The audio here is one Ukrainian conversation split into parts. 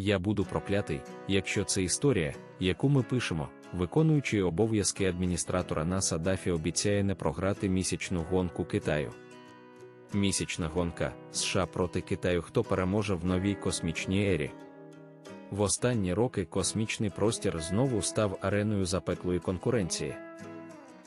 Я буду проклятий, якщо це історія, яку ми пишемо, виконуючий обов'язки адміністратора НАСА Дафі обіцяє не програти місячну гонку Китаю. Місячна гонка США проти Китаю хто переможе в новій космічній ері. В останні роки космічний простір знову став ареною запеклої конкуренції.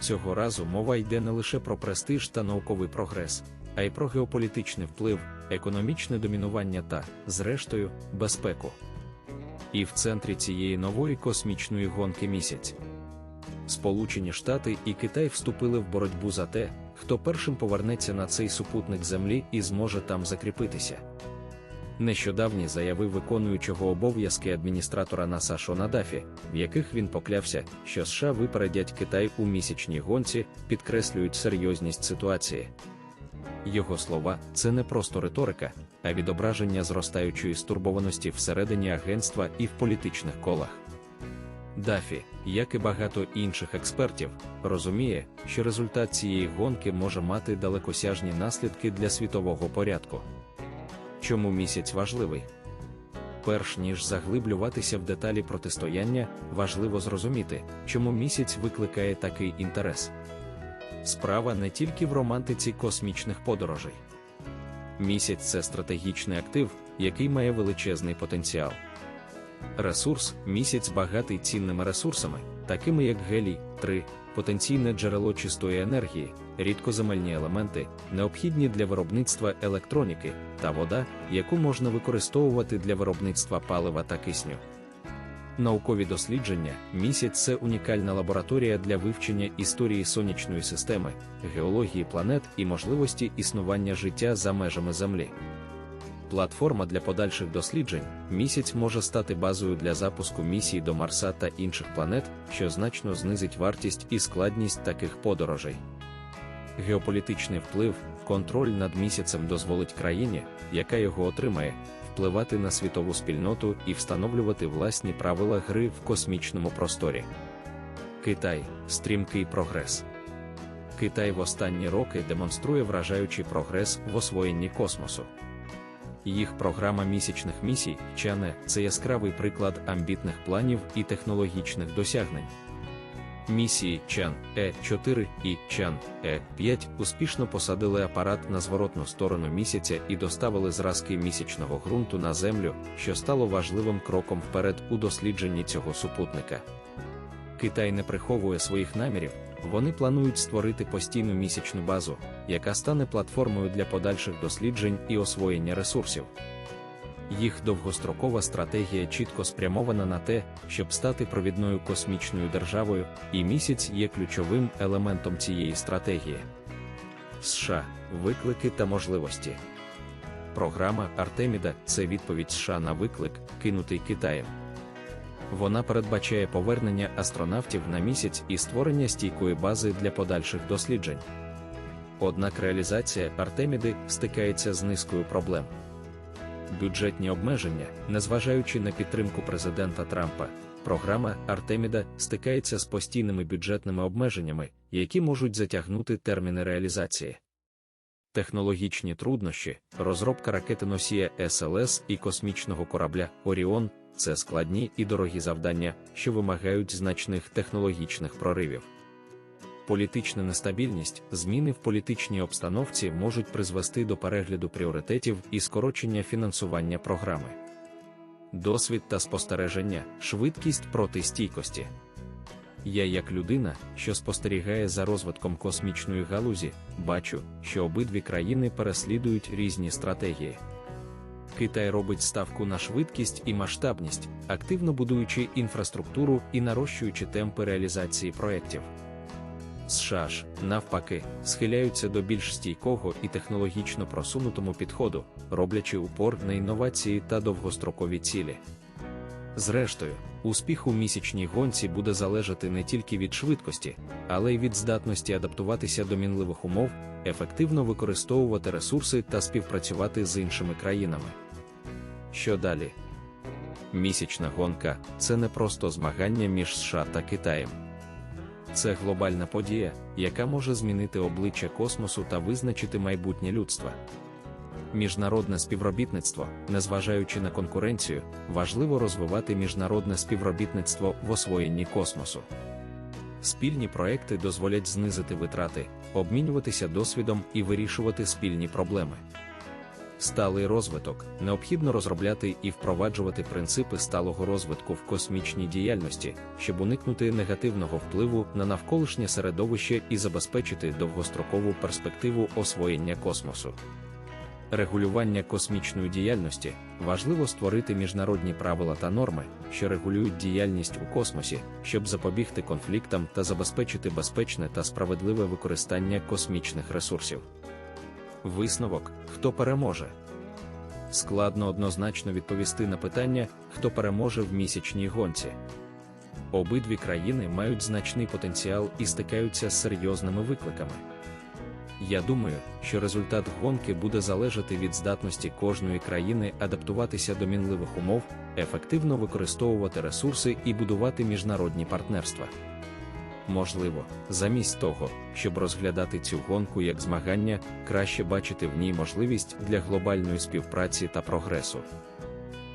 Цього разу мова йде не лише про престиж та науковий прогрес, а й про геополітичний вплив, економічне домінування та, зрештою, безпеку. І в центрі цієї нової космічної гонки місяць. Сполучені Штати і Китай вступили в боротьбу за те, хто першим повернеться на цей супутник Землі і зможе там закріпитися. Нещодавні заяви виконуючого обов'язки адміністратора НАСА Шона Дафі, в яких він поклявся, що США випередять Китай у місячній гонці, підкреслюють серйозність ситуації. Його слова це не просто риторика, а відображення зростаючої стурбованості всередині агентства і в політичних колах. Дафі, як і багато інших експертів, розуміє, що результат цієї гонки може мати далекосяжні наслідки для світового порядку. Чому місяць важливий? Перш ніж заглиблюватися в деталі протистояння, важливо зрозуміти, чому місяць викликає такий інтерес. Справа не тільки в романтиці космічних подорожей. Місяць це стратегічний актив, який має величезний потенціал. Ресурс місяць багатий цінними ресурсами, такими як гелій, 3, потенційне джерело чистої енергії, рідкоземельні елементи, необхідні для виробництва електроніки, та вода, яку можна використовувати для виробництва палива та кисню. Наукові дослідження місяць це унікальна лабораторія для вивчення історії сонячної системи, геології планет і можливості існування життя за межами Землі. Платформа для подальших досліджень місяць може стати базою для запуску місій до Марса та інших планет, що значно знизить вартість і складність таких подорожей. Геополітичний вплив, контроль над місяцем дозволить країні, яка його отримає, впливати на світову спільноту і встановлювати власні правила гри в космічному просторі. Китай стрімкий прогрес. Китай в останні роки демонструє вражаючий прогрес в освоєнні космосу. Їх програма місячних місій Чане це яскравий приклад амбітних планів і технологічних досягнень. Місії Чан Е4 і Чан Е5 успішно посадили апарат на зворотну сторону місяця і доставили зразки місячного ґрунту на Землю, що стало важливим кроком вперед у дослідженні цього супутника. Китай не приховує своїх намірів, вони планують створити постійну місячну базу, яка стане платформою для подальших досліджень і освоєння ресурсів. Їх довгострокова стратегія чітко спрямована на те, щоб стати провідною космічною державою, і місяць є ключовим елементом цієї стратегії. США виклики та можливості. Програма Артеміда це відповідь США на виклик, кинутий Китаєм. Вона передбачає повернення астронавтів на місяць і створення стійкої бази для подальших досліджень. Однак реалізація Артеміди стикається з низкою проблем. Бюджетні обмеження, незважаючи на підтримку президента Трампа, програма Артеміда стикається з постійними бюджетними обмеженнями, які можуть затягнути терміни реалізації. Технологічні труднощі, розробка ракети носія СЛС і космічного корабля Оріон це складні і дорогі завдання, що вимагають значних технологічних проривів. Політична нестабільність, зміни в політичній обстановці можуть призвести до перегляду пріоритетів і скорочення фінансування програми. Досвід та спостереження, швидкість проти стійкості. Я, як людина, що спостерігає за розвитком космічної галузі, бачу, що обидві країни переслідують різні стратегії. Китай робить ставку на швидкість і масштабність, активно будуючи інфраструктуру і нарощуючи темпи реалізації проєктів. США ж, навпаки, схиляються до більш стійкого і технологічно просунутому підходу, роблячи упор на інновації та довгострокові цілі. Зрештою, успіх у місячній гонці буде залежати не тільки від швидкості, але й від здатності адаптуватися до мінливих умов, ефективно використовувати ресурси та співпрацювати з іншими країнами. Що далі? Місячна гонка це не просто змагання між США та Китаєм. Це глобальна подія, яка може змінити обличчя космосу та визначити майбутнє людства. Міжнародне співробітництво, незважаючи на конкуренцію, важливо розвивати міжнародне співробітництво в освоєнні космосу. Спільні проекти дозволять знизити витрати, обмінюватися досвідом і вирішувати спільні проблеми. Сталий розвиток необхідно розробляти і впроваджувати принципи сталого розвитку в космічній діяльності, щоб уникнути негативного впливу на навколишнє середовище і забезпечити довгострокову перспективу освоєння космосу. Регулювання космічної діяльності важливо створити міжнародні правила та норми, що регулюють діяльність у космосі, щоб запобігти конфліктам та забезпечити безпечне та справедливе використання космічних ресурсів. Висновок хто переможе. Складно однозначно відповісти на питання, хто переможе в місячній гонці. Обидві країни мають значний потенціал і стикаються з серйозними викликами. Я думаю, що результат гонки буде залежати від здатності кожної країни адаптуватися до мінливих умов, ефективно використовувати ресурси і будувати міжнародні партнерства. Можливо, замість того, щоб розглядати цю гонку як змагання, краще бачити в ній можливість для глобальної співпраці та прогресу.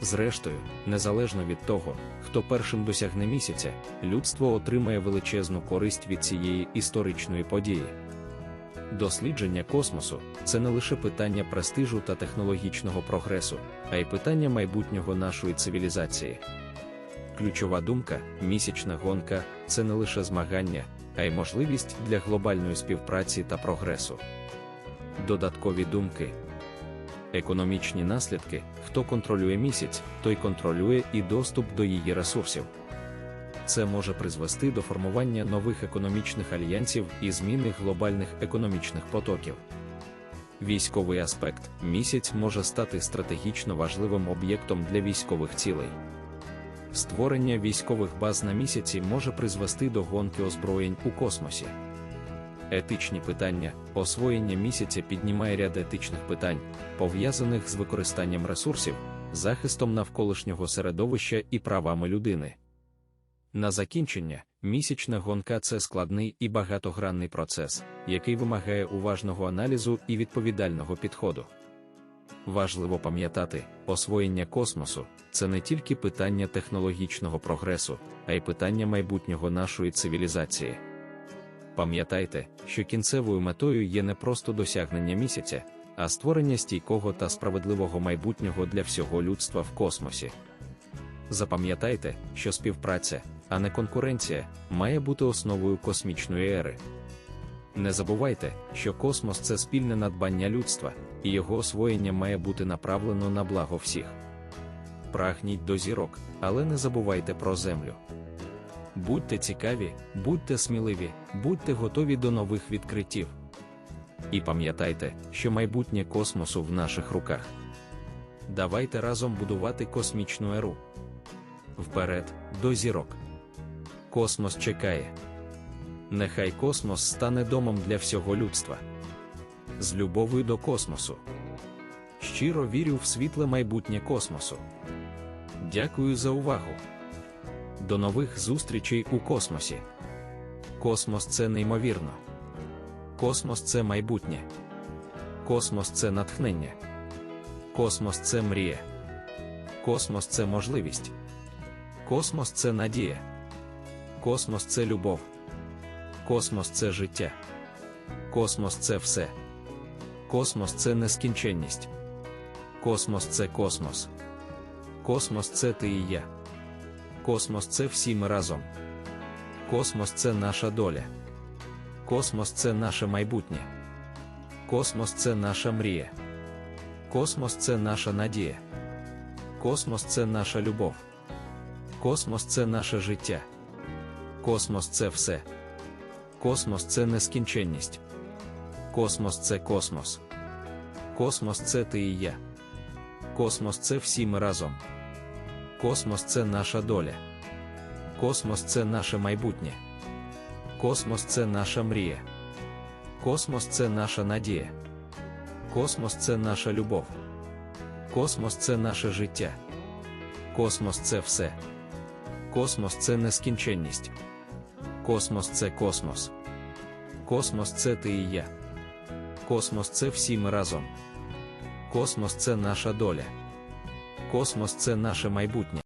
Зрештою, незалежно від того, хто першим досягне місяця, людство отримає величезну користь від цієї історичної події. Дослідження космосу це не лише питання престижу та технологічного прогресу, а й питання майбутнього нашої цивілізації. Ключова думка, місячна гонка це не лише змагання, а й можливість для глобальної співпраці та прогресу. Додаткові думки. Економічні наслідки, хто контролює місяць, той контролює і доступ до її ресурсів. Це може призвести до формування нових економічних альянсів і зміни глобальних економічних потоків. Військовий аспект місяць може стати стратегічно важливим об'єктом для військових цілей. Створення військових баз на місяці може призвести до гонки озброєнь у космосі. Етичні питання, освоєння місяця піднімає ряд етичних питань, пов'язаних з використанням ресурсів, захистом навколишнього середовища і правами людини. На закінчення, місячна гонка це складний і багатогранний процес, який вимагає уважного аналізу і відповідального підходу. Важливо пам'ятати, освоєння космосу це не тільки питання технологічного прогресу, а й питання майбутнього нашої цивілізації. Пам'ятайте, що кінцевою метою є не просто досягнення місяця, а створення стійкого та справедливого майбутнього для всього людства в космосі. Запам'ятайте, що співпраця, а не конкуренція, має бути основою космічної ери. Не забувайте, що космос це спільне надбання людства, і його освоєння має бути направлено на благо всіх. Прагніть до зірок, але не забувайте про землю. Будьте цікаві, будьте сміливі, будьте готові до нових відкриттів. І пам'ятайте, що майбутнє космосу в наших руках. Давайте разом будувати космічну еру. Вперед, до зірок. Космос чекає. Нехай космос стане домом для всього людства. З любов'ю до космосу. Щиро вірю в світле майбутнє космосу. Дякую за увагу. До нових зустрічей у космосі. Космос це неймовірно. Космос це майбутнє. Космос це натхнення. Космос це мрія. Космос це можливість. Космос це надія. Космос це любов. Космос це життя. Космос це все. Космос це нескінченність. Космос це космос. Космос це ти і я. Космос це всі ми разом. Космос це наша доля. Космос це наше майбутнє. Космос це наша мрія. Космос це наша надія. Космос це наша любов. Космос це наше життя. Космос це все. Космос це нескінченність. Космос це космос. Космос це ти і я. Космос це всі ми разом. Космос це наша доля. Космос це наше майбутнє. Космос це наша мрія. Космос це наша надія. Космос це наша любов. Космос це наше життя. Космос це все. Космос це нескінченність. Космос це космос. Космос це ти і я. Космос це всі ми разом. Космос це наша доля. Космос це наше майбутнє.